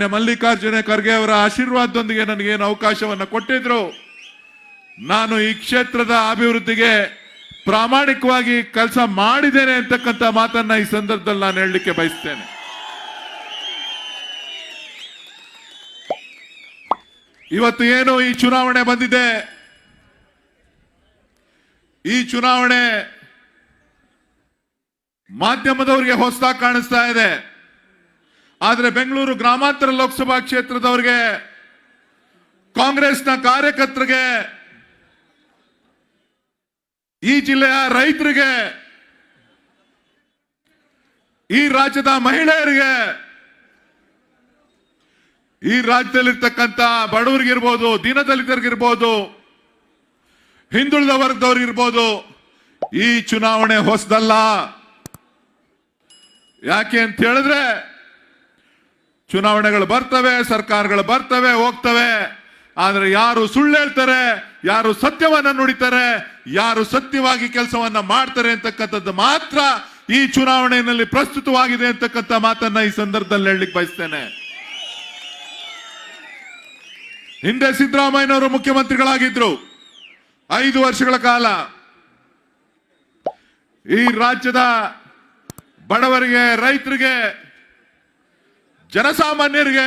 ಮಾನ್ಯ ಮಲ್ಲಿಕಾರ್ಜುನ ಖರ್ಗೆ ಅವರ ಆಶೀರ್ವಾದದೊಂದಿಗೆ ಏನು ಅವಕಾಶವನ್ನ ಕೊಟ್ಟಿದ್ರು, ನಾನು ಈ ಕ್ಷೇತ್ರದ ಅಭಿವೃದ್ಧಿಗೆ ಪ್ರಾಮಾಣಿಕವಾಗಿ ಕೆಲಸ ಮಾಡಿದ್ದೇನೆ ಅಂತಕ್ಕಂಥ ಮಾತನ್ನ ಈ ಸಂದರ್ಭದಲ್ಲಿ ನಾನು ಹೇಳಲಿಕ್ಕೆ ಬಯಸ್ತೇನೆ. ಇವತ್ತು ಏನು ಈ ಚುನಾವಣೆ ಬಂದಿದೆ? ಈ ಚುನಾವಣೆ ಮಾಧ್ಯಮದವರಿಗೆ ಹೊಸದಾಗಿ ಕಾಣಿಸ್ತಾ ಇದೆ. ಆದ್ರೆ ಬೆಂಗಳೂರು ಗ್ರಾಮಾಂತರ ಲೋಕಸಭಾ ಕ್ಷೇತ್ರದವರಿಗೆ ಕಾಂಗ್ರೆಸ್ನ ಕಾರ್ಯಕರ್ತರಿಗೆ, ಈ ಜಿಲ್ಲೆಯ ರೈತರಿಗೆ, ಈ ರಾಜ್ಯದ ಮಹಿಳೆಯರಿಗೆ, ಈ ರಾಜ್ಯದಲ್ಲಿರ್ತಕ್ಕಂಥ ಬಡವರಿಗಿರ್ಬೋದು ದೀನದಲಿತರಿಗಿರ್ಬೋದು, ಹಿಂದುಳಿದ ವರ್ಗದವ್ರಿಗಿರ್ಬೋದು ಈ ಚುನಾವಣೆ ಹೊಸದಲ್ಲ. ಯಾಕೆ ಅಂತ ಹೇಳಿದ್ರೆ ಚುನಾವಣೆಗಳು ಬರ್ತವೆ, ಸರ್ಕಾರಗಳು ಬರ್ತವೆ, ಹೋಗ್ತವೆ. ಆದ್ರೆ ಯಾರು ಸುಳ್ಳು ಹೇಳ್ತಾರೆ, ಯಾರು ಸತ್ಯವನ್ನ ನುಡಿತಾರೆ, ಯಾರು ಸತ್ಯವಾಗಿ ಕೆಲಸವನ್ನ ಮಾಡ್ತಾರೆ ಅಂತಕ್ಕಂಥದ್ದು ಮಾತ್ರ ಈ ಚುನಾವಣೆಯಲ್ಲಿ ಪ್ರಸ್ತುತವಾಗಿದೆ ಅಂತಕ್ಕಂಥ ಮಾತನ್ನ ಈ ಸಂದರ್ಭದಲ್ಲಿ ಹೇಳಲಿಕ್ಕೆ ಬಯಸ್ತೇನೆ. ಹಿಂದೆ ಸಿದ್ದರಾಮಯ್ಯನವರು ಮುಖ್ಯಮಂತ್ರಿಗಳಾಗಿದ್ರು. ಐದು ವರ್ಷಗಳ ಕಾಲ ಈ ರಾಜ್ಯದ ಬಡವರಿಗೆ, ರೈತರಿಗೆ ಜನಸಾಮಾನ್ಯರಿಗೆ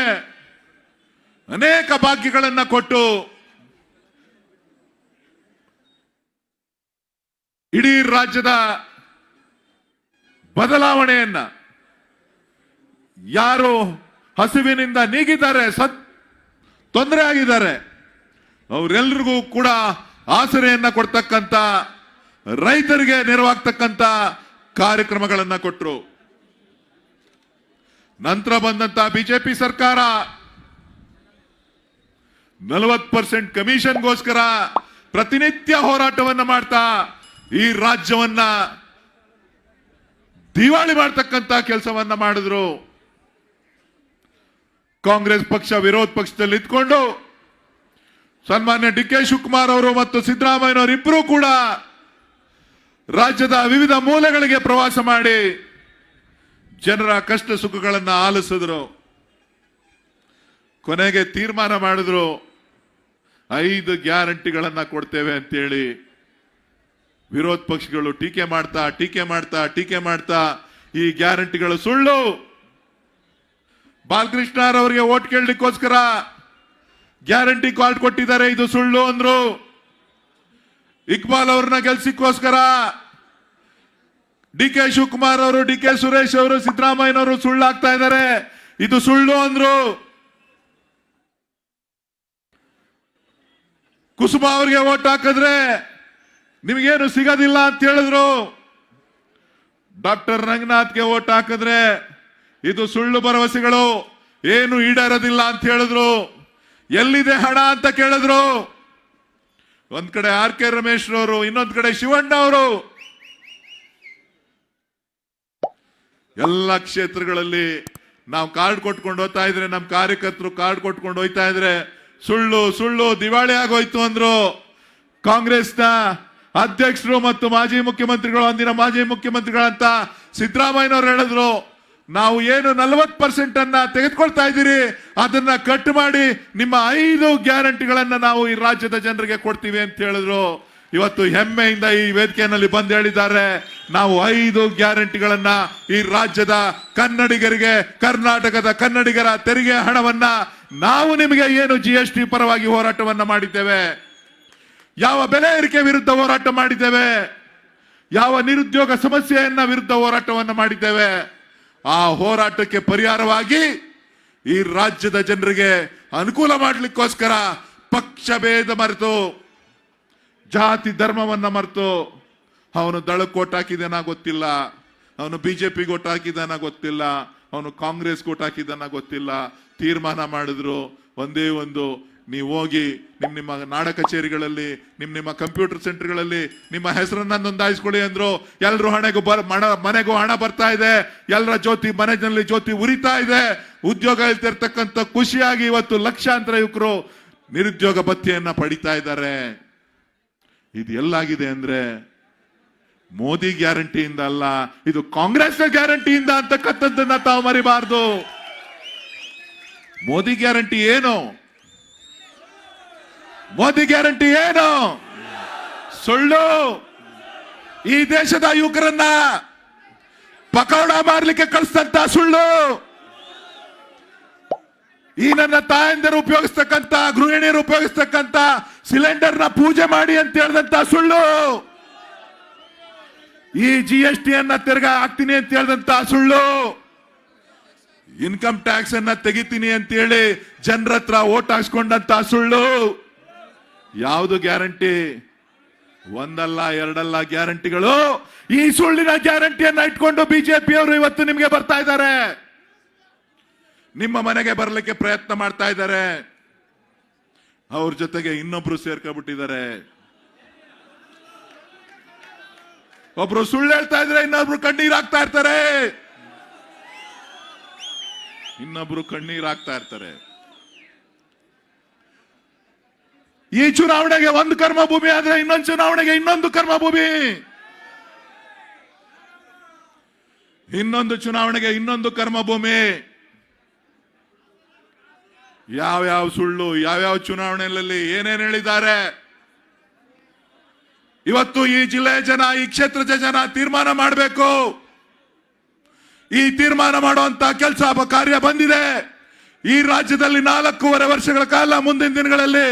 ಅನೇಕ ಭಾಗ್ಯಗಳನ್ನ ಕೊಟ್ಟು ಇಡೀ ರಾಜ್ಯದ ಬದಲಾವಣೆಯನ್ನ ಯಾರು ಹಸಿವಿನಿಂದ ನೀಗಿದ್ದಾರೆ, ಸತ್, ತೊಂದರೆ ಆಗಿದ್ದಾರೆ ಅವರೆಲ್ಲರಿಗೂ ಕೂಡ ಆಸರೆಯನ್ನ ಕೊಡ್ತಕ್ಕಂತ, ರೈತರಿಗೆ ನೆರವಾಗ್ತಕ್ಕಂತ ಕಾರ್ಯಕ್ರಮಗಳನ್ನ ಕೊಟ್ಟರು ನಂತರ ಬಂದಂತ ಬಿಜೆಪಿ ಸರ್ಕಾರ. ನಲವತ್ ಪರ್ಸೆಂಟ್ ಕಮಿಷನ್ಗೋಸ್ಕರ ಪ್ರತಿನಿತ್ಯ ಹೋರಾಟವನ್ನ ಮಾಡ್ತಾ ಈ ರಾಜ್ಯವನ್ನ ದಿವಾಳಿ ಮಾಡ್ತಕ್ಕಂತ ಕೆಲಸವನ್ನ ಮಾಡಿದ್ರು. ಕಾಂಗ್ರೆಸ್ ಪಕ್ಷ, ವಿರೋಧ ಪಕ್ಷದಲ್ಲಿ ಇದ್ಕೊಂಡು ಸನ್ಮಾನ್ಯ ಡಿ ಕೆ ಶಿವಕುಮಾರ್ ಅವರು ಮತ್ತು ಸಿದ್ದರಾಮಯ್ಯನವರು ಇಬ್ಬರೂ ಕೂಡ ರಾಜ್ಯದ ವಿವಿಧ ಮೂಲೆಗಳಿಗೆ ಪ್ರವಾಸ ಮಾಡಿ ಜನರ ಕಷ್ಟ ಸುಖಗಳನ್ನ ಆಲಿಸಿದ್ರು. ಕೊನೆಗೆ ತೀರ್ಮಾನ ಮಾಡಿದ್ರು, ಐದು ಗ್ಯಾರಂಟಿಗಳನ್ನ ಕೊಡ್ತೇವೆ ಅಂತೇಳಿ ವಿರೋಧ ಪಕ್ಷಗಳು ಟೀಕೆ ಮಾಡ್ತಾ ಟೀಕೆ ಮಾಡ್ತಾ ಟೀಕೆ ಮಾಡ್ತಾ ಈ ಗ್ಯಾರಂಟಿಗಳು ಸುಳ್ಳು. ಬಾಲಕೃಷ್ಣರವರಿಗೆ ಓಟ್ ಕೇಳಲಿಕ್ಕೋಸ್ಕರ ಗ್ಯಾರಂಟಿ ಕಾರ್ಡ್ ಕೊಟ್ಟಿದ್ದಾರೆ, ಇದು ಸುಳ್ಳು ಅಂದ್ರು. ಇಕ್ಬಾಲ್ ಅವ್ರನ್ನ ಗೆಲ್ಸಿಕ್ಕೋಸ್ಕರ ಡಿ ಕೆ ಶಿವಕುಮಾರ್ ಅವರು, ಡಿ ಕೆ ಸುರೇಶ್ ಅವರು, ಸಿದ್ದರಾಮಯ್ಯನವರು ಸುಳ್ಳು ಆಗ್ತಾ ಇದ್ದಾರೆ. ಇದು ಸುಳ್ಳು ಅಂದ್ರು. ಕುಸುಮ ಅವ್ರಿಗೆ ಓಟ್ ಹಾಕಿದ್ರೆ ನಿಮಗೇನು ಸಿಗೋದಿಲ್ಲ ಅಂತ ಹೇಳಿದ್ರು. ಡಾಕ್ಟರ್ ರಂಗನಾಥ್ಗೆ ಓಟ್ ಹಾಕಿದ್ರೆ ಇದು ಸುಳ್ಳು ಭರವಸೆಗಳು, ಏನು ಈಡೇರೋದಿಲ್ಲ ಅಂತ ಹೇಳಿದ್ರು. ಎಲ್ಲಿದೆ ಹಣ ಅಂತ ಕೇಳಿದ್ರು. ಒಂದ್ ಕಡೆ ಆರ್ ಕೆ ರಮೇಶ್ ಅವರು ಇನ್ನೊಂದ್ ಕಡೆ ಶಿವಣ್ಣ ಅವರು. ಎಲ್ಲ ಕ್ಷೇತ್ರಗಳಲ್ಲಿ ನಾವು ಕಾರ್ಡ್ ಕೊಟ್ಕೊಂಡು ಹೋಗ್ತಾ ಇದ್ರೆ ನಮ್ಮ ಕಾರ್ಯಕರ್ತರು ಕಾರ್ಡ್ ಕೊಟ್ಕೊಂಡು ಹೋಗ್ತಾ ಇದ್ರೆ, ಸುಳ್ಳು ಸುಳ್ಳು ದಿವಾಳಿ ಆಗೋಯ್ತು ಅಂದ್ರು. ಕಾಂಗ್ರೆಸ್ನ ಅಧ್ಯಕ್ಷರು ಮತ್ತು ಮಾಜಿ ಮುಖ್ಯಮಂತ್ರಿಗಳು, ಅಂದಿನ ಮಾಜಿ ಮುಖ್ಯಮಂತ್ರಿಗಳಂತ ಸಿದ್ದರಾಮಯ್ಯನವರು ಹೇಳಿದ್ರು. ನಾವು ಏನು ನಲವತ್ ಪರ್ಸೆಂಟ್ ಅನ್ನ ತೆಗೆದುಕೊಳ್ತಾ ಇದ್ದೀರಿ, ಅದನ್ನ ಕಟ್ ಮಾಡಿ ನಿಮ್ಮ ಐದು ಗ್ಯಾರಂಟಿಗಳನ್ನ ನಾವು ಈ ರಾಜ್ಯದ ಜನರಿಗೆ ಕೊಡ್ತೀವಿ ಅಂತ ಹೇಳಿದ್ರು. ಇವತ್ತು ಹೆಮ್ಮೆಯಿಂದ ಈ ವೇದಿಕೆಯಲ್ಲಿ ಬಂದು ಹೇಳಿದ್ದಾರೆ, ನಾವು ಐದು ಗ್ಯಾರಂಟಿಗಳನ್ನ ಈ ರಾಜ್ಯದ ಕನ್ನಡಿಗರಿಗೆ, ಕರ್ನಾಟಕದ ಕನ್ನಡಿಗರ ತೆರಿಗೆ ಹಣವನ್ನ ನಾವು ನಿಮಗೆ ಏನು ಜಿ ಎಸ್ ಟಿ ಪರವಾಗಿ ಹೋರಾಟವನ್ನ ಮಾಡಿದ್ದೇವೆ? ಯಾವ ಬೆಲೆ ಏರಿಕೆ ವಿರುದ್ಧ ಹೋರಾಟ ಮಾಡಿದ್ದೇವೆ? ಯಾವ ನಿರುದ್ಯೋಗ ಸಮಸ್ಯೆಯನ್ನ ವಿರುದ್ಧ ಹೋರಾಟವನ್ನ ಮಾಡಿದ್ದೇವೆ? ಆ ಹೋರಾಟಕ್ಕೆ ಪರಿಹಾರವಾಗಿ ಈ ರಾಜ್ಯದ ಜನರಿಗೆ ಅನುಕೂಲ ಮಾಡಲಿಕ್ಕೋಸ್ಕರ ಪಕ್ಷ ಭೇದ ಮರೆತು ಜಾತಿ ಧರ್ಮವನ್ನ ಮರೆತು ಅವನು ದಳಕ್ಕೆ ಓಟ್ ಹಾಕಿದಾನ ಗೊತ್ತಿಲ್ಲ, ಅವನು ಬಿಜೆಪಿ ಓಟ್ ಹಾಕಿದಾನ ಗೊತ್ತಿಲ್ಲ, ಅವನು ಕಾಂಗ್ರೆಸ್ ಓಟ್ ಹಾಕಿದಾನ ಗೊತ್ತಿಲ್ಲ. ತೀರ್ಮಾನ ಮಾಡಿದ್ರು, ಒಂದೇ ಒಂದು, ನೀವು ಹೋಗಿ ನಿಮ್ ನಿಮ್ಮ ನಾಡ ಕಚೇರಿಗಳಲ್ಲಿ, ನಿಮ್ ನಿಮ್ಮ ಕಂಪ್ಯೂಟರ್ ಸೆಂಟರ್ಗಳಲ್ಲಿ ನಿಮ್ಮ ಹೆಸರನ್ನ ನೋಂದಾಯಿಸ್ಕೊಳ್ಳಿ ಅಂದ್ರು ಎಲ್ಲರೂ ಹಣೆಗೂ ಬರ್, ಮಣ, ಮನೆಗೂ ಹಣ ಬರ್ತಾ ಇದೆ ಎಲ್ಲರ ಜ್ಯೋತಿ ಮನೆಯಲ್ಲಿ ಜ್ಯೋತಿ ಉರಿತಾ ಇದೆ. ಉದ್ಯೋಗ ಇಲ್ತಿರ್ತಕ್ಕಂಥ ಖುಷಿಯಾಗಿ ಇವತ್ತು ಲಕ್ಷಾಂತರ ಯುವಕರು ನಿರುದ್ಯೋಗ ಭತ್ಯೆಯನ್ನ ಪಡಿತಾ ಇದ್ದಾರೆ. ಇದು ಎಲ್ಲಾಗಿದೆ ಅಂದ್ರೆ ಮೋದಿ ಗ್ಯಾರಂಟಿಯಿಂದ ಅಲ್ಲ, ಇದು ಕಾಂಗ್ರೆಸ್ ಗ್ಯಾರಂಟಿಯಿಂದ ಅಂತಕ್ಕಂಥದ್ದನ್ನ ತಾವು ಮರಿಬಾರ್ದು. ಮೋದಿ ಗ್ಯಾರಂಟಿ ಏನು? ಮೋದಿ ಗ್ಯಾರಂಟಿ ಏನು? ಸುಳ್ಳು. ಈ ದೇಶದ ಯುವಕರನ್ನ ಪಕೋಡ ಮಾರ್ಲಿಕ್ಕೆ ಕಳಿಸ್ತಂತ ಸುಳ್ಳು. ಈ ನನ್ನ ತಾಯಂದಿರು ಉಪಯೋಗಿಸ್ತಕ್ಕಂತ ಗೃಹಿಣಿಯರು ಉಪಯೋಗಿಸ್ತಕ್ಕಂತ ಸಿಲಿಂಡರ್ನ ಪೂಜೆ ಮಾಡಿ ಅಂತ ಹೇಳಿದಂತ ಸುಳ್ಳು. ಈ ಜಿ ಎಸ್ ಟಿ ಅನ್ನ ತಿರ್ಗಾ ಹಾಕ್ತೀನಿ ಅಂತ ಹೇಳಿದಂತ ಸುಳ್ಳು. ಇನ್ಕಮ್ ಟ್ಯಾಕ್ಸ್ ಅನ್ನ ತೆಗಿತೀನಿ ಅಂತ ಹೇಳಿ ಜನರ ಹತ್ರ ಓಟ್ ಹಾಕ್ಸ್ಕೊಂಡಂತ ಸುಳ್ಳು. ಯಾವುದು ಗ್ಯಾರಂಟಿ? ಒಂದಲ್ಲ, ಎರಡಲ್ಲ ಗ್ಯಾರಂಟಿಗಳು? ಈ ಸುಳ್ಳಿನ ಗ್ಯಾರಂಟಿಯನ್ನ ಇಟ್ಕೊಂಡು ಬಿಜೆಪಿ ಅವರು ಇವತ್ತು ನಿಮಗೆ ಬರ್ತಾ ಇದ್ದಾರೆ. ನಿಮ್ಮ ಮನೆಗೆ ಬರಲಿಕ್ಕೆ ಪ್ರಯತ್ನ ಮಾಡ್ತಾ ಇದ್ದಾರೆ. ಅವ್ರ ಜೊತೆಗೆ ಇನ್ನೊಬ್ರು ಸೇರ್ಕೊಬಿಟ್ಟಿದ್ದಾರೆ ಒಬ್ರು ಸುಳ್ಳು ಹೇಳ್ತಾ ಇದ್ರೆ ಇನ್ನೊಬ್ರು ಹಾಕ್ತಾ ಇರ್ತಾರೆ. ಇನ್ನೊಬ್ರು ಹಾಕ್ತಾ ಇರ್ತಾರೆ. ಈ ಚುನಾವಣೆಗೆ ಒಂದು ಕರ್ಮಭೂಮಿ ಆದ್ರೆ ಇನ್ನೊಂದು ಚುನಾವಣೆಗೆ ಇನ್ನೊಂದು ಕರ್ಮಭೂಮಿ ಇನ್ನೊಂದು ಚುನಾವಣೆಗೆ ಇನ್ನೊಂದು ಕರ್ಮಭೂಮಿ ಯಾವ್ಯಾವ ಸುಳ್ಳು, ಯಾವ್ಯಾವ ಚುನಾವಣೆಗಳಲ್ಲಿ ಏನೇನ್ ಹೇಳಿದ್ದಾರೆ? ಇವತ್ತು ಈ ಜಿಲ್ಲೆಯ ಜನ, ಈ ಕ್ಷೇತ್ರದ ಜನ ತೀರ್ಮಾನ ಮಾಡಬೇಕು. ಈ ತೀರ್ಮಾನ ಮಾಡುವಂತ ಕೆಲಸ ಕಾರ್ಯ ಬಂದಿದೆ. ಈ ರಾಜ್ಯದಲ್ಲಿ ನಾಲ್ಕೂವರೆ ವರ್ಷಗಳ ಕಾಲ ಮುಂದಿನ ದಿನಗಳಲ್ಲಿ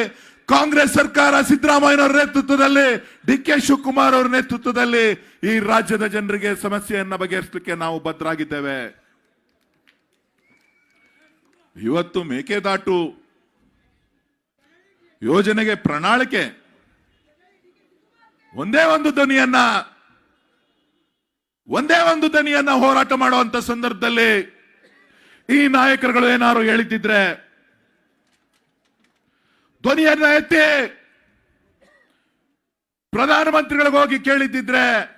ಕಾಂಗ್ರೆಸ್ ಸರ್ಕಾರ ಸಿದ್ದರಾಮಯ್ಯನವರ ನೇತೃತ್ವದಲ್ಲಿ ಡಿ ಕೆ ಶಿವಕುಮಾರ್ ಅವರ ನೇತೃತ್ವದಲ್ಲಿ ಈ ರಾಜ್ಯದ ಜನರಿಗೆ ಸಮಸ್ಯೆಯನ್ನ ಬಗೆಹರಿಸಲಿಕ್ಕೆ ನಾವು ಬದ್ಧರಾಗಿದ್ದೇವೆ. ಇವತ್ತು ಮೇಕೆದಾಟು ಯೋಜನೆಗೆ ಪ್ರಣಾಳಿಕೆ. ಒಂದೇ ಒಂದು ಧ್ವನಿಯನ್ನ ಒಂದೇ ಒಂದು ಧ್ವನಿಯನ್ನ ಹೋರಾಟ ಮಾಡುವಂತ ಸಂದರ್ಭದಲ್ಲಿ ಈ ನಾಯಕರುಗಳು ಏನಾರು ಹೇಳಿದ್ದಿದ್ರೆ, ಧ್ವನಿಯನ್ನ ಎತ್ತಿ ಪ್ರಧಾನಮಂತ್ರಿಗಳಿಗೆ ಹೋಗಿ ಕೇಳಿದ್ದಿದ್ರೆ,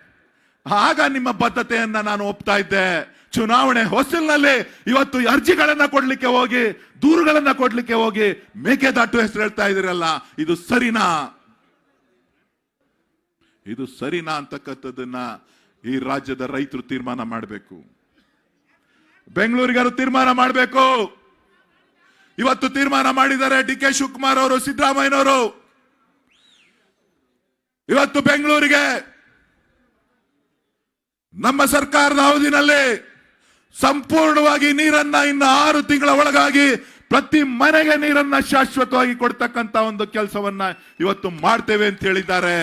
ಆಗ ನಿಮ್ಮ ಬದ್ಧತೆಯನ್ನ ನಾನು ಒಪ್ತಾ ಇದ್ದೆ. ಚುನಾವಣೆ ಹೊಸಲಿನಲ್ಲಿ ಇವತ್ತು ಅರ್ಜಿಗಳನ್ನ ಕೊಡ್ಲಿಕ್ಕೆ ಹೋಗಿ, ದೂರುಗಳನ್ನ ಕೊಡ್ಲಿಕ್ಕೆ ಹೋಗಿ ಮೇಕೆದಾಟು ಹೆಸರು ಹೇಳ್ತಾ ಇದ್ದೀರಲ್ಲ, ಇದು ಸರಿನಾ? ಇದು ಸರಿನಾ ಅಂತಕ್ಕಂಥದ್ದನ್ನ ಈ ರಾಜ್ಯದ ರೈತರು ತೀರ್ಮಾನ ಮಾಡಬೇಕು. ಬೆಂಗಳೂರಿಗರು ತೀರ್ಮಾನ ಮಾಡಬೇಕು. ಇವತ್ತು ತೀರ್ಮಾನ ಮಾಡಿದ್ದಾರೆ ಡಿ ಕೆ ಶಿವಕುಮಾರ್ ಅವರು, ಸಿದ್ದರಾಮಯ್ಯನವರು. ಇವತ್ತು ಬೆಂಗಳೂರಿಗೆ ನಮ್ಮ ಸರ್ಕಾರದ ಅವಧಿನಲ್ಲಿ ಸಂಪೂರ್ಣವಾಗಿ ನೀರನ್ನ ಇನ್ನು ಆರು ತಿಂಗಳ ಒಳಗಾಗಿ ಪ್ರತಿ ಮನೆಗೆ ನೀರನ್ನ ಶಾಶ್ವತವಾಗಿ ಕೊಡ್ತಕ್ಕಂತ ಒಂದು ಕೆಲಸವನ್ನ ಇವತ್ತು ಮಾಡ್ತೇವೆ ಅಂತ ಹೇಳಿದ್ದಾರೆ.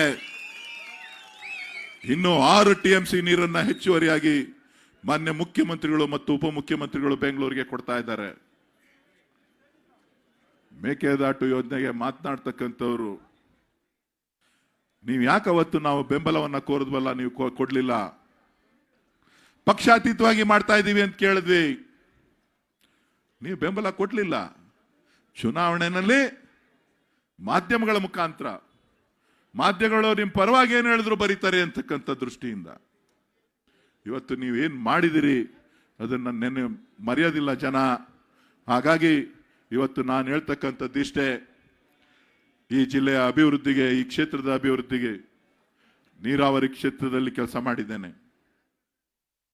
ಇನ್ನು ಆರು ಟಿ ಎಂ ಸಿ ನೀರನ್ನ ಹೆಚ್ಚುವರಿಯಾಗಿ ಮಾನ್ಯ ಮುಖ್ಯಮಂತ್ರಿಗಳು ಮತ್ತು ಉಪಮುಖ್ಯಮಂತ್ರಿಗಳು ಬೆಂಗಳೂರಿಗೆ ಕೊಡ್ತಾ ಇದ್ದಾರೆ. ಮೇಕೆದಾಟು ಯೋಜನೆಗೆ ಮಾತನಾಡ್ತಕ್ಕಂಥವ್ರು, ನೀವು ಯಾಕೆ ಅವತ್ತು ನಾವು ಬೆಂಬಲವನ್ನ ಕೋರಿದ್ವಲ್ಲ, ನೀವು ಕೊಡ್ಲಿಲ್ಲ? ಪಕ್ಷಾತೀತವಾಗಿ ಮಾಡ್ತಾ ಇದ್ದೀವಿ ಅಂತ ಕೇಳಿದ್ವಿ. ನೀವು ಬೆಂಬಲ ಕೊಡ್ಲಿಲ್ಲ. ಚುನಾವಣೆಯಲ್ಲಿ ಮಾಧ್ಯಮಗಳ ಮುಖಾಂತರ. ಮಾಧ್ಯಮಗಳು ನಿಮ್ಮ ಪರವಾಗಿ ಏನು ಹೇಳಿದ್ರು ಬರೀತಾರೆ ಅಂತಕ್ಕಂಥ ದೃಷ್ಟಿಯಿಂದ. ಇವತ್ತು ನೀವು ಏನು ಮಾಡಿದಿರಿ? ಅದನ್ನ ನೆನೆ ಮರೆಯೋದಿಲ್ಲ ಜನ. ಹಾಗಾಗಿ ಇವತ್ತು ನಾನು ಹೇಳ್ತಕ್ಕಂಥದ್ದಿಷ್ಟೇ ಈ ಜಿಲ್ಲೆಯ ಅಭಿವೃದ್ಧಿಗೆ, ಈ ಕ್ಷೇತ್ರದ ಅಭಿವೃದ್ಧಿಗೆ ನೀರಾವರಿ ಕ್ಷೇತ್ರದಲ್ಲಿ ಕೆಲಸ ಮಾಡಿದ್ದೇನೆ.